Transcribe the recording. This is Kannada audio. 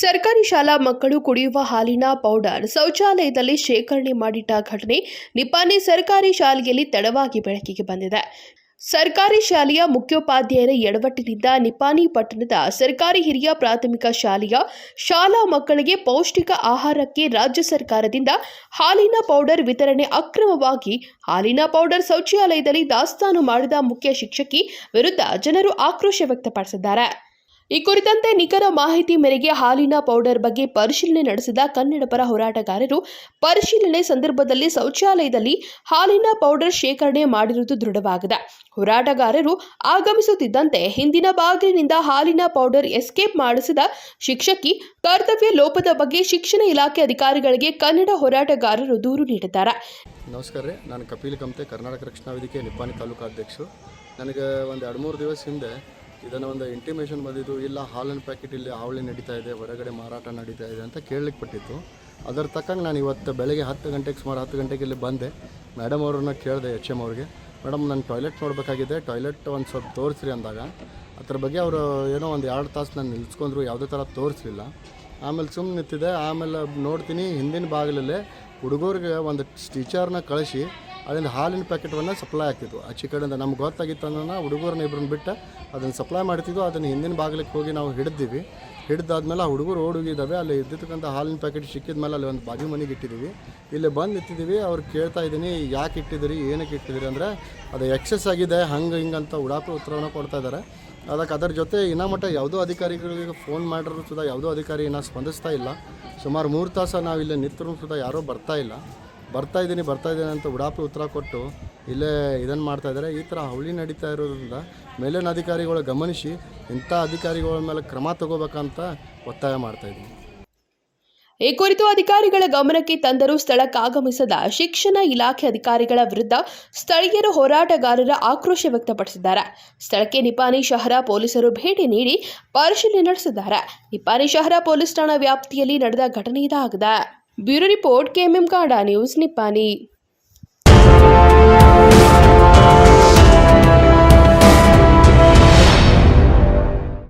ಸರ್ಕಾರಿ ಶಾಲಾ ಮಕ್ಕಳು ಕುಡಿಯುವ ಹಾಲಿನ ಪೌಡರ್ ಶೌಚಾಲಯದಲ್ಲಿ ಶೇಖರಣೆ ಮಾಡಿಟ್ಟ ಘಟನೆ ನಿಪಾನಿ ಸರ್ಕಾರಿ ಶಾಲೆಯಲ್ಲಿ ತಡವಾಗಿ ಬೆಳಕಿಗೆ ಬಂದಿದೆ. ಸರ್ಕಾರಿ ಶಾಲೆಯ ಮುಖ್ಯೋಪಾಧ್ಯಾಯರ ಎಡವಟ್ಟಿನಿಂದ ನಿಪಾನಿ ಪಟ್ಟಣದ ಸರ್ಕಾರಿ ಹಿರಿಯ ಪ್ರಾಥಮಿಕ ಶಾಲೆಯ ಶಾಲಾ ಮಕ್ಕಳಿಗೆ ಪೌಷ್ಟಿಕ ಆಹಾರಕ್ಕೆ ರಾಜ್ಯ ಸರ್ಕಾರದಿಂದ ಹಾಲಿನ ಪೌಡರ್ ವಿತರಣೆ ಅಕ್ರಮವಾಗಿ ಹಾಲಿನ ಪೌಡರ್ ಶೌಚಾಲಯದಲ್ಲಿ ದಾಸ್ತಾನು ಮಾಡಿದ ಮುಖ್ಯ ಶಿಕ್ಷಕಿ ವಿರುದ್ಧ ಜನರು ಆಕ್ರೋಶ ವ್ಯಕ್ತಪಡಿಸಿದ್ದಾರೆ. ಈ ಕುರಿತಂತೆ ನಿಖರ ಮಾಹಿತಿ ಮೇರೆಗೆ ಹಾಲಿನ ಪೌಡರ್ ಬಗ್ಗೆ ಪರಿಶೀಲನೆ ನಡೆಸಿದ ಕನ್ನಡ ಪರ ಹೋರಾಟಗಾರರು, ಪರಿಶೀಲನೆ ಸಂದರ್ಭದಲ್ಲಿ ಶೌಚಾಲಯದಲ್ಲಿ ಹಾಲಿನ ಪೌಡರ್ ಶೇಖರಣೆ ಮಾಡಿರುವುದು ದೃಢವಾಗಿದೆ. ಹೋರಾಟಗಾರರು ಆಗಮಿಸುತ್ತಿದ್ದಂತೆ ಹಿಂದಿನ ಬಾಗಿಲಿನಿಂದ ಹಾಲಿನ ಪೌಡರ್ ಎಸ್ಕೇಪ್ ಮಾಡಿಸಿದ ಶಿಕ್ಷಕಿ, ಕರ್ತವ್ಯ ಲೋಪದ ಬಗ್ಗೆ ಶಿಕ್ಷಣ ಇಲಾಖೆ ಅಧಿಕಾರಿಗಳಿಗೆ ಕನ್ನಡ ಹೋರಾಟಗಾರರು ದೂರು ನೀಡಿದ್ದಾರೆ. ನಮಸ್ಕಾರ ನಾನು ಕಪಿಲ್ ಕಮತೆ, ಕರ್ನಾಟಕ ರಕ್ಷಣಾ ವೇದಿಕೆ, ನಿಪ್ಪಾಣಿ ತಾಲೂಕು ಅಧ್ಯಕ್ಷರು. ನನಗೆ ಒಂದು ಎರಡು ಮೂರು ದಿವಸ ಹಿಂದೆ ಇದನ್ನು ಒಂದು ಇಂಟಿಮೇಷನ್ ಬಂದಿದ್ದು, ಇಲ್ಲ, ಹಾಲಿನ ಪ್ಯಾಕೆಟ್ ಇಲ್ಲಿ ಹಾವಳಿ ನಡೀತಾ ಇದೆ, ಹೊರಗಡೆ ಮಾರಾಟ ನಡೀತಾ ಇದೆ ಅಂತ ಕೇಳಲಿಕ್ಕೆ ಪಟ್ಟಿತ್ತು ಅದರ ತಕ್ಕಂಗೆ ನಾನು ಇವತ್ತು ಬೆಳಗ್ಗೆ ಹತ್ತು ಗಂಟೆಗೆ ಸುಮಾರು ಹತ್ತು ಗಂಟೆಗೆ ಇಲ್ಲಿ ಬಂದೆ. ಮೇಡಮ್ ಅವ್ರನ್ನ ಕೇಳಿದೆ ಎಚ್ ಎಂ ಅವ್ರಿಗೆ. ಮೇಡಮ್ ನಾನು ಟಾಯ್ಲೆಟ್ ನೋಡಬೇಕಾಗಿದೆ ಟಾಯ್ಲೆಟ್ ಒಂದು ಸ್ವಲ್ಪ ತೋರಿಸ್ರಿ ಅಂದಾಗ. ಅದ್ರ ಬಗ್ಗೆ ಅವರು ಏನೋ ಒಂದು ಎರಡು ತಾಸು ನಾನು ನಿಲ್ಸ್ಕೊಂಡ್ರು, ಯಾವುದೇ ಥರ ತೋರಿಸಲಿಲ್ಲ. ಆಮೇಲೆ ಸುಮ್ಮನೆ ನಿಂತಿದೆ ಆಮೇಲೆ ನೋಡ್ತೀನಿ, ಹಿಂದಿನ ಬಾಗಿಲಲ್ಲೇ ಹುಡುಗರಿಗೆ ಒಂದು ಟೀಚರ್ನ ಕಳಿಸಿ ಅಲ್ಲಿಂದ ಹಾಲಿನ ಪ್ಯಾಕೆಟ್ವನ್ನು ಸಪ್ಲೈ ಆಗ್ತಿದ್ವು ಆಚೆ ಕಡೆಯಿಂದ ನಮ್ಗೆ ಗೊತ್ತಾಗಿತ್ತು ಅನ್ನೋಣ ಹುಡುಗರನ್ನ ಇಬ್ಬರನ್ನ ಬಿಟ್ಟು ಅದನ್ನು ಸಪ್ಲೈ ಮಾಡ್ತಿದ್ವು. ಅದನ್ನು ಹಿಂದಿನ ಬಾಗಿಲಿಗೆ ಹೋಗಿ ನಾವು ಹಿಡಿದಿವಿ. ಹಿಡಿದಾದ್ಮೇಲೆ ಆ ಹುಡುಗರು ಓಡೋಗಿದ್ದಾವೆ. ಅಲ್ಲಿ ಇದ್ದಿರ್ತಕ್ಕಂಥ ಹಾಲಿನ ಪ್ಯಾಕೆಟ್ ಸಿಕ್ಕಿದ ಮೇಲೆ ಅಲ್ಲಿ ಒಂದು ಬಾಜು ಮನೆಗೆ ಇಟ್ಟಿದ್ದೀವಿ. ಇಲ್ಲಿ ಬಂದು ಇಟ್ಟಿದ್ದೀವಿ ಅವ್ರು ಕೇಳ್ತಾ ಇದ್ದೀನಿ, ಯಾಕೆ ಇಟ್ಟಿದ್ದೀರಿ? ಏನಕ್ಕೆ ಇಟ್ಟಿದ್ದೀರಿ? ಅಂದರೆ, ಅದು ಎಕ್ಸೆಸ್ ಆಗಿದೆ, ಹಂಗೆ ಹಿಂಗೆ ಅಂತ ಉಡಾಪು ಉತ್ತರವನ್ನು ಕೊಡ್ತಾ ಇದ್ದಾರೆ. ಅದಕ್ಕೆ ಅದರ ಜೊತೆ ಇನ್ನೂ ಮಟ್ಟ ಯಾವುದೋ ಅಧಿಕಾರಿಗಳಿಗೆ ಫೋನ್ ಮಾಡಿದ್ರು ಸುದ ಯಾವುದೋ ಅಧಿಕಾರಿ ಇನ್ನೂ ಸ್ಪಂದಿಸ್ತಾ ಇಲ್ಲ. ಸುಮಾರು ಮೂರು ತಾಸು ನಾವು ಇಲ್ಲಿ ನಿಂತರೂ ಸುಧಾ ಯಾರೂ ಬರ್ತಾ ಇಲ್ಲ. ಬರ್ತಾ ಇದ್ದೀನಿ ಬರ್ತಾ ಇದ್ದೀನಿ ಅಂತ ಉಡಾಪಿ ಉತ್ತರ ಕೊಟ್ಟು ಇಲ್ಲೇ ಇದನ್ನು ಮಾಡ್ತಾ ಇದ್ದಾರೆ. ಈ ಥರ ಹವಳಿ ನಡೀತಾ ಇರೋದ್ರಿಂದ ಮೇಲಿನ ಅಧಿಕಾರಿಗಳು ಗಮನಿಸಿ ಇಂಥ ಅಧಿಕಾರಿಗಳ ಮೇಲೆ ಕ್ರಮ ತಗೋಬೇಕಂತ ಒತ್ತಾಯ ಮಾಡ್ತಾ ಇದ್ದೀನಿ. ಈ ಕುರಿತು ಅಧಿಕಾರಿಗಳ ಗಮನಕ್ಕೆ ತಂದರೂ ಸ್ಥಳಕ್ಕಾಗಮಿಸದ ಶಿಕ್ಷಣ ಇಲಾಖೆ ಅಧಿಕಾರಿಗಳ ವಿರುದ್ಧ ಸ್ಥಳೀಯರು ಹೋರಾಟಗಾರರ ಆಕ್ರೋಶ ವ್ಯಕ್ತಪಡಿಸಿದ್ದಾರೆ. ಸ್ಥಳಕ್ಕೆ ನಿಪಾನಿ ಶಹರ ಪೊಲೀಸರು ಭೇಟಿ ನೀಡಿ ಪರಿಶೀಲನೆ ನಡೆಸಿದ್ದಾರೆ. ನಿಪಾನಿ ಶಹರ ಪೊಲೀಸ್ ಠಾಣಾ ವ್ಯಾಪ್ತಿಯಲ್ಲಿ ನಡೆದ ಘಟನೆ ಇದಾಗಿದೆ. Bureau report K M M Kanda news Nipani.